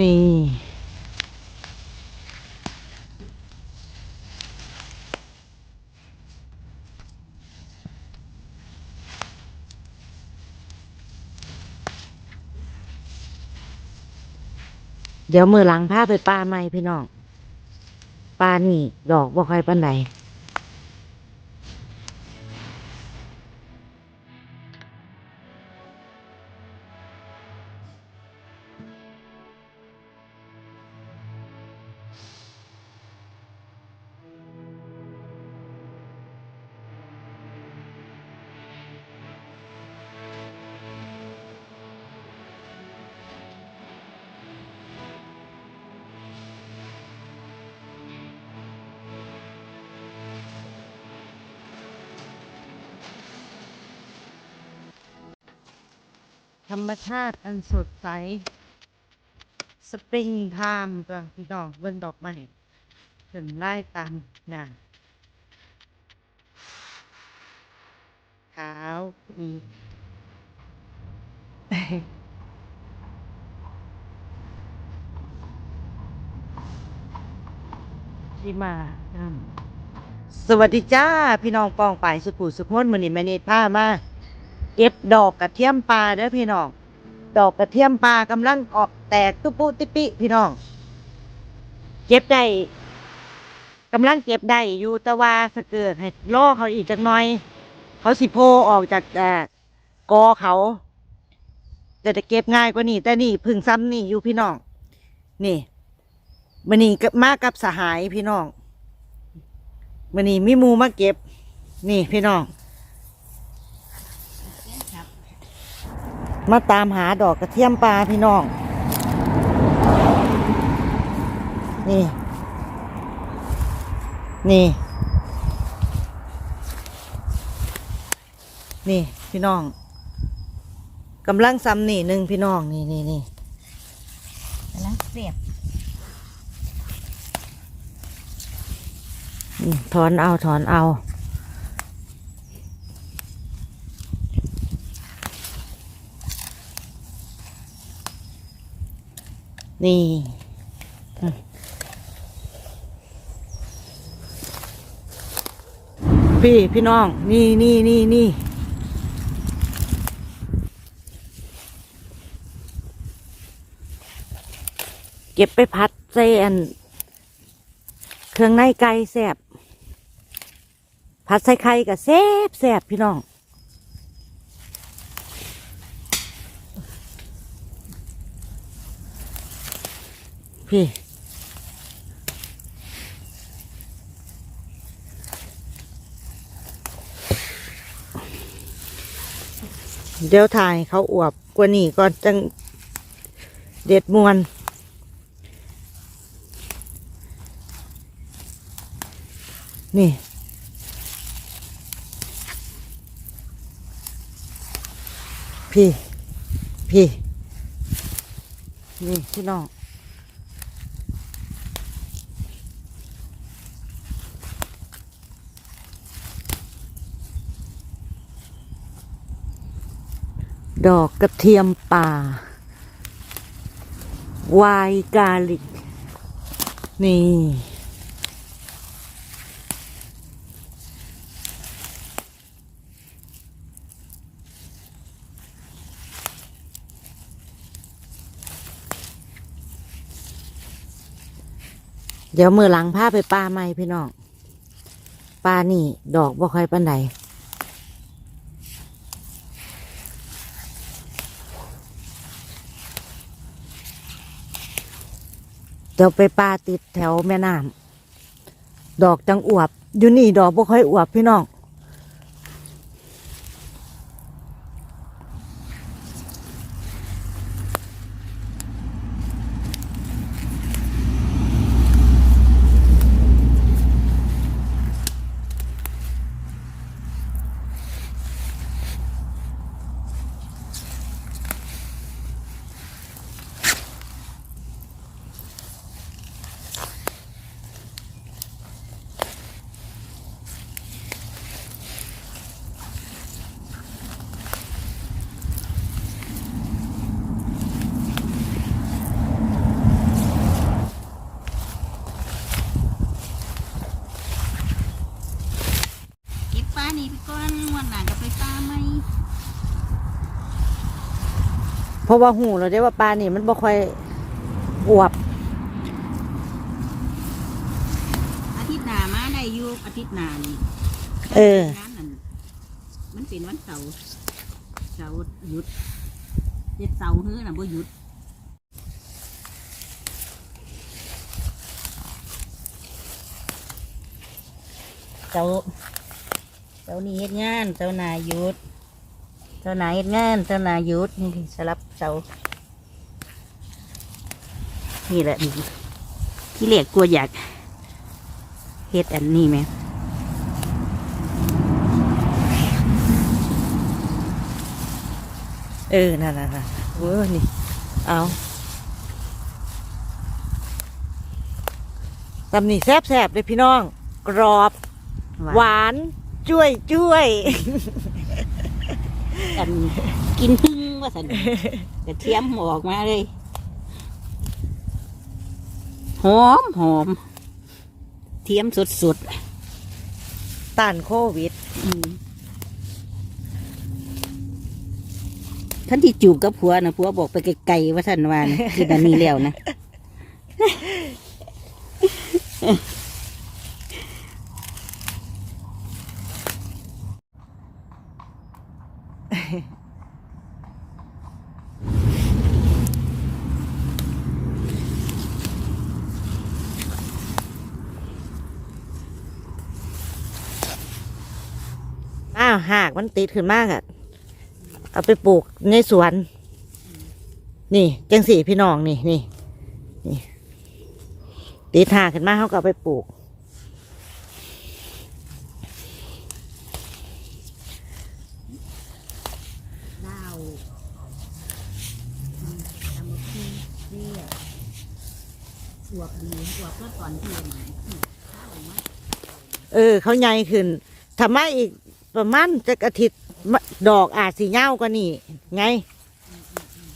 นี่ เดี๋ยวมือหลังพาไปป่าใหม่พี่น้องป่านี่ ดอกบ่ค่อยปานใด ธรรมชาติอันสดใส สปริงไทม์ตัวพี่น้องเบิ่งดอกไม้ถึงไล่ตามน่ะขาวอืมที่มาสวัสดีจ้า พี่น้องปองไปายสุขุสุขนมือนีแม่นิดพามา เก็บดอกกระเทียมปลาเด้อพี่น้อง ดอกกระเทียมปลากำลังออกแตกตุปุติปิพี่น้อง เก็บได้กำลังเก็บได้อยู่แต่ว่าสเกิดให้ล่อเขาอีกจักหน่อย เขาสิโพออกจากแต่กอเขาจะได้เก็บง่ายกว่านี้ แต่นี่พึ่งซ้ำนี่อยู่พี่น้อง นี่มันนี่มากับสหายพี่น้องมันนี่มีมูมาเก็บ นี่พี่น้อง มาตามหาดอกกระเทียมปลาพี่น้อง นี่ นี่ นี่พี่น้องกำลังซ้ำนี่หนึ่งพี่น้อง นี่นี่นี่กำลังเสียบอืมถอนเอาถอนเอา นี่ พี่พี่น้อง นี่นี่นี่นี่เก็บไปพัดใส่อันเครื่องในไก่แสบ ผัดใส่ไข่กับแซบแซบพี่น้อง พี่เดี๋ยวถ่ายเขาอวบกว่านี้ก่อนจังเด็ดมวนนี่ พี่ พี่ นี่พี่น้อง ดอกกระเทียมป่า วายกาลิก นี่ เดี๋ยวมือหลังพาไปป่าใหม่พี่น้องป่านี่ ดอกบ่ค่อยปันใด ยวไปปลาติดแถวแม่น้ำดอกจังอวบ อยู่นี่ดอกบ่ค่อยอวบพี่น้อง ราะว่าหูเราได้ว่าปลานี่มันบ่ค่อยอวบ อาทิตย์หน้ามาได้อยู่อาทิตย์หน้านี่เอองานนั่นมันเป็นวันเสาร์เสาร์หยุดเจ็ดเสาร์เฮ้อน่ะบ่หยุดเสาร์เสาร์นี้เฮ็ดงานเสาร์หน้าหยุด เสาร์หน้าเฮ็ดงานเสาร์หน้าหยุดนี่สลับเสาร์นี่แหละนี่ที่เรียกกลัวอยากเฮ็ดอันนี้ไหมเออนั่นน่ะน่ะเวอร์นี่เอาตำนี่แซบๆเลยพี่น้อง กรอบ หวาน จ้วยจ้วย กันกินพึ่งว่าสันกระเทียมออกมาเลย หอมหอม เทียมสดสดต้านโควิดๆอืมท่านที่จูบกับผัวนะผัวบอกไปไกลๆว่าท่านวานะคือดันนี้แล้วนะ หากมันติดขึ้นมากอะเอาไปปลูกในสวน นี่จังสี่พี่น้องนี่นี่นี่ติดหากขึ้นมาเขาก็เอาไปปลูก ดาวอืมตำบักหุ่งเรียอวบดีอวบก็ตอนที่ไหนข้าวมาเออ เขาใหญ่ขึ้นทำไมอีก ประมาณจะอาทิตย์มะดอกอาจสีเง่ากว่านี่ไง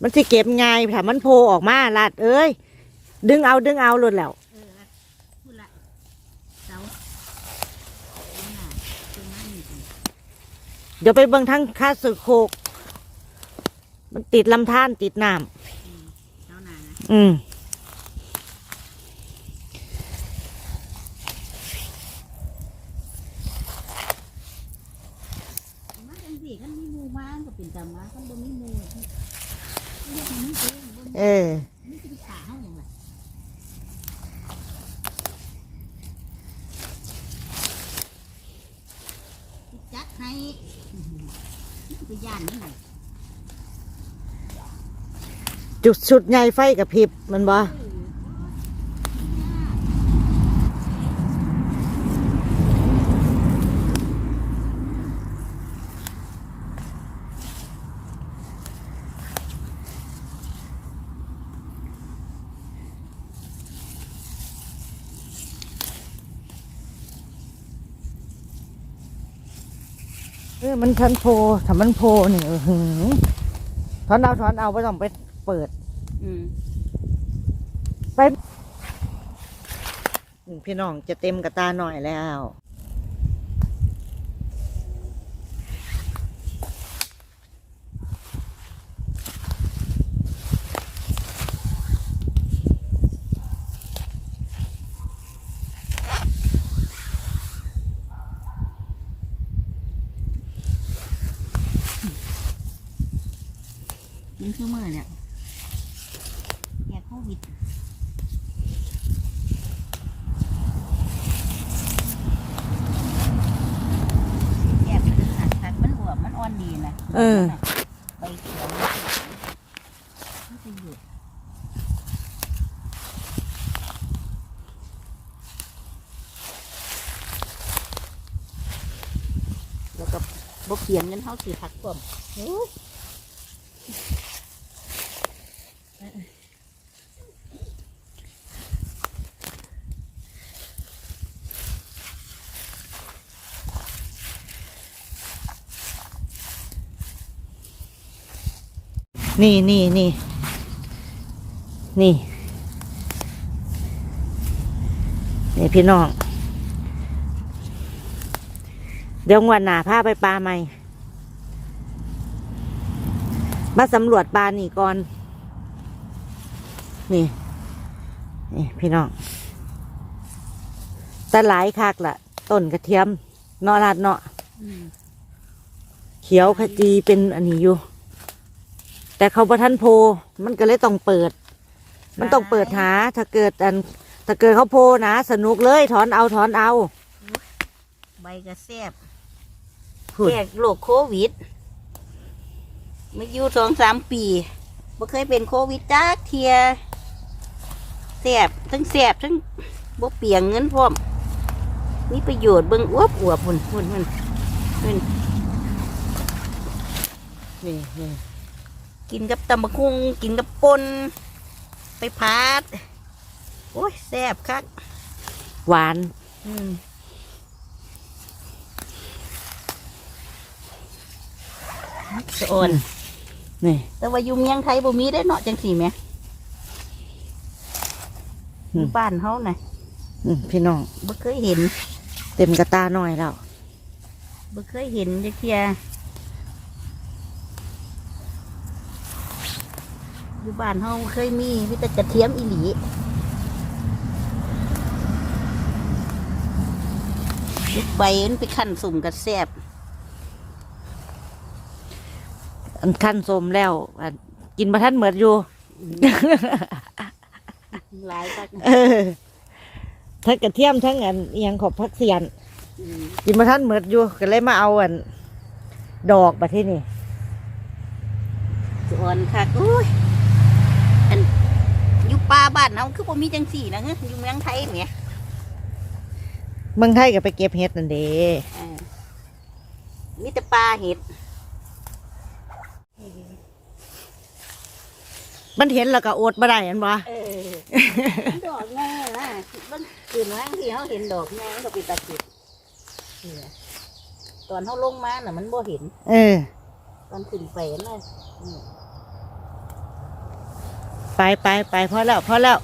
มันสิเก็บไงถ้ามันโผล่ออกมาลัดเอ้ย ดึงเอาดึงเอาหลุดแล้วเออพูดละเสาเอาหน่าเป็นนั่นนี่กันเดี๋ยวไปเบิ่งทั้งคาสึโคก มันติดลำธารติดน้เสาหนานะำอืม มาจังสิคันมีหมู่มาก็เป็นตามาคันบ่มีหมู่เรียกมันนี่ เด้บ่เออนี่คือขาเฮาหยังล่ะสิจัดให้ไปย่านนี่น่ะจุดสุดใหญ่ไฟกับพริบมันบ่ เออมันทันโพถ้ามันโพนี่เออหือถอนเอาถอนเอาไม่ต้องไปเปิด อืมพี่น้องจะเต็มกระตาหน่อยแล้ว ยิงคือมือเนี่ยแยกโควิดแยกมันหักหักมันอวบมันอ่อนดีนะเออ ไปเขียวมันจะหยุดแล้วก็บกเขียนกันเท่าสีผักกลมโอ้ นี่นี่นี่นี่ นี่พี่น้อง เดี๋ยวงวันหนาพาไปปลาใหม่ มาสำรวจบ้านนี่ก่อน นี่ นี่พี่น้องแต่หลายคักละต้นกระเทียมเนาะลาดเนาะอืมเขียวขจีเป็นอันนี้อยู่ แต่เขาประทันโพมันก็เลยต้องเปิด มันต้องเปิดหา ถ้าเกิดอัน ถ้าเกิดเขาโพนะสนุกเลยถอนเอาถอนเอาใบกระแซบพูดแก้โรคโควิดมาอยู่สองสามปีบ่เคยเป็นโควิดจักเทียแสบทั้งแสบทั้งบ่เปียงเงินพร้อมมีประโยชน์เบิ่งอวบอวบพุ่นพุ่นพุ่นพุ่นนี่นี่ กินกับตำบักคุงกินกับปนไปพาดโอ้ยแซ่บคักหวาน อืมสะอ่อน นี่ แต่ว่าอยู่เมียงไทยบ่มีได้เนาะจังสี่แหม่อืม บ้านเฮาน่ะอืมพี่น้อง บ่เคยเห็นเต็มกระตาหน่อยแล้วบ่เคยเห็นจักเทีย อยู่บ้านเฮาเคยมีมีแต่กระเทียมอีหลีลูกใบมันไปขั้นสุ่มกระแซบอันขั้นสมแล้วอันกินมาท่านเหมือดอยู่ หลายคักเออทั้งกระเทียมทั้งอันเอียงขอบพักเสียนอืมกินมาท่านเหมือดอยู่ก็เลยมาเอาอัน ดอกมาที่นี่สวนค่ะอุ้ยอัน อยู่ป่าบ้านเฮาคือบ่มีจังสี่นะเฮ้ยอยู่เมืองไทยเนี่ยเมืองไทยก็ไปเก็บเห็ดนั่นเด้อ่ามีแต่ปลาเห็ดมันเห็นแล้วก็อดมาได้อันบ่เออดอกแง่นะบางคืนว่างที่เขาเห็นดอกแง่มันก็เป็นตาจิตเนี่ยตอนเขาลงมาน่ะ มันบ่เห็น เออ ตอนขึ้นไปน่ะอืม ไปไปไปพอแล้วพอแล้ว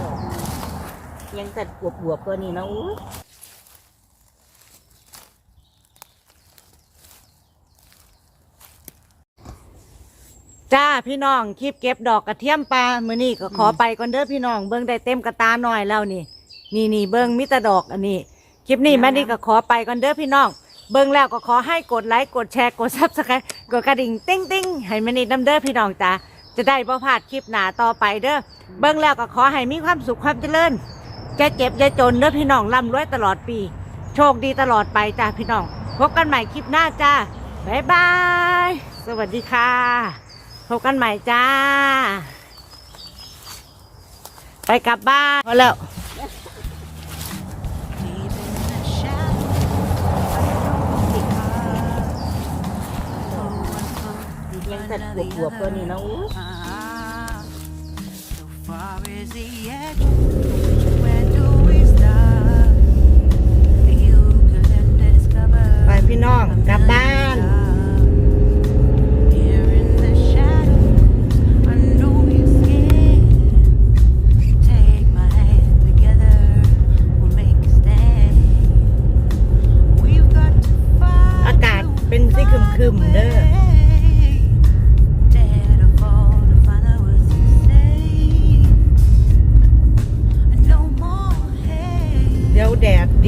ดอกมันยังแต่บวบๆตัวนี้นะอุ้ยจ้าพี่น้องคลิปเก็บดอกกระเทียมปลามื้อนี้ก็ขอไปก่อนเด้อพี่น้องเบิ่งได้เต็มกระตาหน่อยแล้วนี่ นี่นี่เบิ่งมิตรดอกอันนี้คลิปนี้แม่นี่ก็ขอไปก่อนเด้อพี่น้อง เบิ่งแล้วก็ขอให้กดไลค์กดแชร์กดซับสไครต์กดกระดิ่งติ้งติ้งให้ม่นี่นำเด้อพี่น้องจ้าจะได้บ่พลาดคลิปหน้าต่อไปเด้อเบิ่งแล้วก็ขอให้มีความสุขความเจริญจะเจ็บจะจนเด้อพี่น้องร่ำรวยตลอดปี โชคดีตลอดไปจ้าพี่น้องพบกันใหม่คลิปหน้าจ้าบ๊ายบาย สวัสดีค่ะพบกันใหม่จ้า ไปกลับบ้านพอแล้ว ยังแต่บวบๆตัวนี้นะอุ้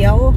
聊